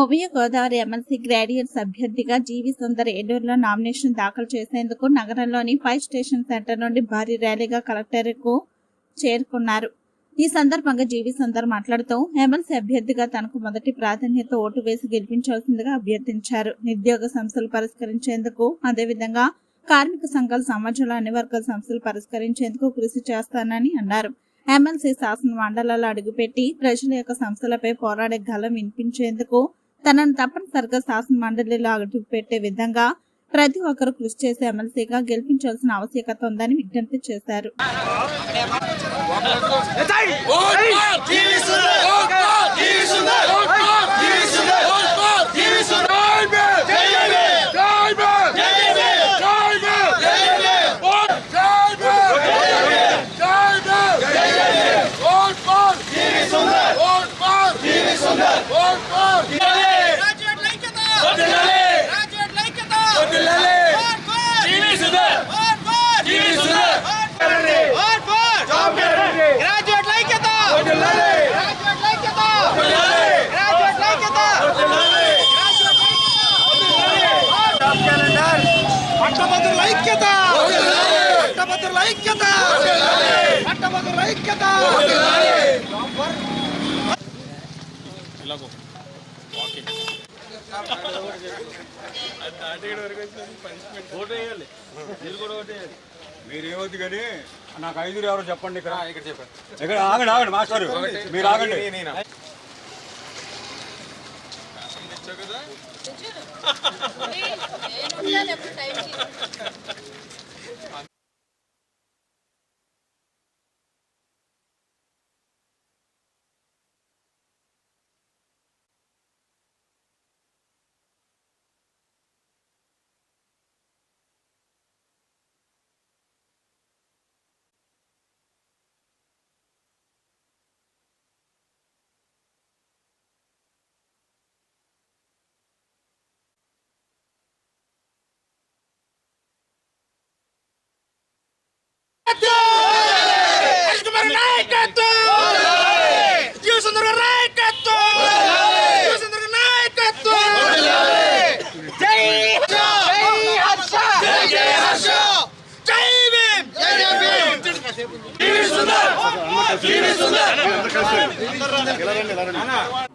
ఉభయ Godavari MLC graduates అభ్యర్థిగా జీవి సుందర్ ఏలూరులో నామినేషన్ దాఖలు చేసేందుకు నగరంలోని ఫైవ్ స్టేషన్ సెంటర్ నుండి భారీ ర్యాలీగా కలెక్టర్కు చేరుకున్నారు. ఈ సందర్భంగా జీవి సుందర్ మాట్లాడుతూ ఎమ్మెల్సీ అభ్యర్థిగా తనకు మొదటి ప్రాధాన్యత ఓటు వేసి గెలిపించాల్సిందిగా అభ్యర్థించారు. నిరుద్యోగ సమస్యలు పరిష్కరించేందుకు అదేవిధంగా కార్మిక సంఘాల సమాజంలో అన్ని వర్గాల సమస్యలు పరిష్కరించేందుకు కృషి చేస్తానని అన్నారు. ఎమ్మెల్సీ శాసన మండలాల్లో అడుగుపెట్టి ప్రజల యొక్క సమస్యలపై పోరాడే గలం వినిపించేందుకు తనను తప్పనిసరిగా శాసన మండలిలో అడుగుపెట్టే విధంగా ప్రతి ఒక్కరూ కృషి చేసి ఎమ్మెల్సీగా గెలిపించాల్సిన ఆవశ్యకత ఉందని విజ్ఞప్తి చేశారు రాజ్యాంగ ఐక్యత రాజ్యాంగ ఐక్యత vote for GV Sundar vote for GV Sundar vote for graduate ఐక్యత గ్రాడ్యుయేట్ ఐక్యత గ్రాడ్యుయేట్ ఐక్యత పట్టభద్రుల ఐక్యత పట్టభద్రుల ఐక్యత! పట్టభద్రుల ఐక్యత! మీరు ఏమవుతుంది కానీ నాకు ఐదుగురు ఎవరో చెప్పండి ఇక్కడ. ఇక్కడ చెప్పండి ఇక్కడ ఆగండి ఆగండి మాస్టర్. మీరు ఆగండి.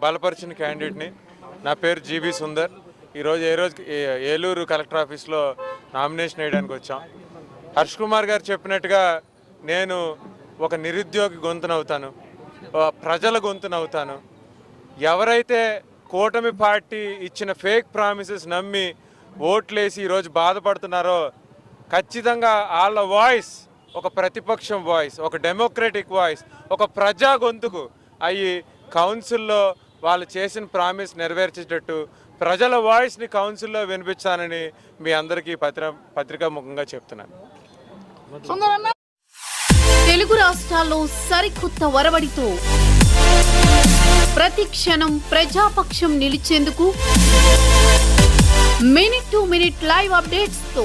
బలపరిచిన క్యాండిడేట్ని నా పేరు జీవి సుందర్. ఈరోజు ఏ రోజు ఏలూరు కలెక్టర్ ఆఫీస్లో నామినేషన్ వేయడానికి వచ్చాం. హర్ష్ కుమార్ గారు చెప్పినట్టుగా నేను ఒక నిరుద్యోగి గొంతునవుతాను. ప్రజల గొంతునవుతాను. ఎవరైతే కూటమి పార్టీ ఇచ్చిన ఫేక్ ప్రామిసెస్ నమ్మి ఓట్లేసి ఈరోజు బాధపడుతున్నారో ఖచ్చితంగా వాళ్ళ వాయిస్ ఒక ప్రతిపక్షం వాయిస్ ఒక డెమోక్రటిక్ వాయిస్ ఒక ప్రజా గొంతుకు అయ్యి కౌన్సిల్లో వాళ్ళు చేసిన ప్రామిస్ నెరవేర్చేటట్టు ప్రజల వాయిస్ని కౌన్సిల్లో వినిపించానని మీ అందరికీ పత్రిక పత్రికా ముఖంగా చెప్తున్నాను తెలుగు రాష్ట్రాల్లో సరికొత్త వరవడితో ప్రతి క్షణం ప్రజాపక్షం నిలిచేందుకు మినిట్ టు మినిట్ లైవ్ అప్డేట్స్తో